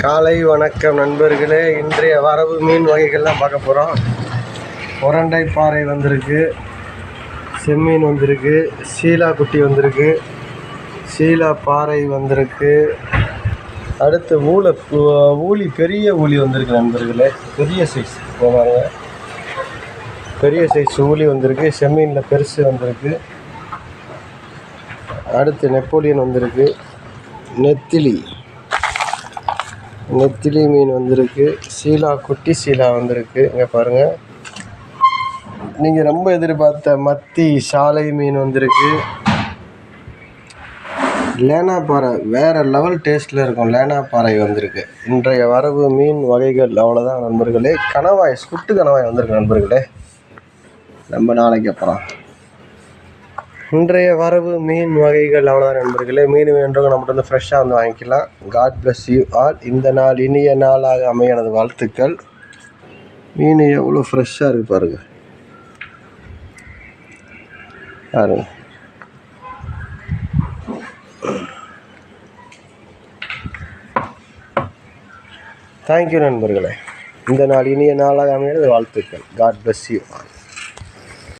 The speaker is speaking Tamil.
காலை வணக்கம் நண்பர்களே. இன்றைய வரவு மீன் வகைகள்லாம் பார்க்க போகிறோம் உரண்டை பாறை வந்திருக்கு. செம்மீன் வந்திருக்கு. சீலா குட்டி வந்திருக்கு. சீலா பாறை வந்திருக்கு. அடுத்து ஊளை ஊழி பெரிய ஊழி வந்திருக்கு நண்பர்களே. பெரிய சைஸ் போவாங்க பெரிய சைஸ் ஊழி வந்திருக்கு. செம்மீனில் பெருசு வந்திருக்கு. அடுத்து நெப்போலியன் வந்திருக்கு. நெத்திலி. நெத்திலி மீன் வந்திருக்கு. சீலா குட்டி சீலா வந்திருக்கு. இங்கே பாருங்கள் நீங்கள் ரொம்ப எதிர்பார்த்த மத்தி சாலை மீன் வந்திருக்கு. லேனா பாறை வேறு லெவல் டேஸ்ட்டில் இருக்கும் லேனா பாறை வந்திருக்கு. இன்றைய வரவு மீன் வகைகள் அவ்வளோதான் நண்பர்களே. கணவாய் சுட்டு கணவாய் வந்திருக்கு நண்பர்களே. நம்ம நாளைக்கு அப்புறம் இன்றைய வரவு மீன் வகைகள் அவ்வளோதான் நண்பர்களே. மீன் வேண்டவங்க நம்மகிட்ட வந்து ஃப்ரெஷ்ஷாக வந்து வாங்கிக்கலாம். காட் பிளஸ் யூ ஆல் இந்த நாள் இனிய நாளாக அமைய எனது வாழ்த்துக்கள். மீன் எவ்வளோ ஃப்ரெஷ்ஷாக இருக்கு பாருங்க. பாருங்க. தேங்க்யூ நண்பர்களே. இந்த நாள் இனிய நாளாக அமைய வாழ்த்துக்கள். God bless you all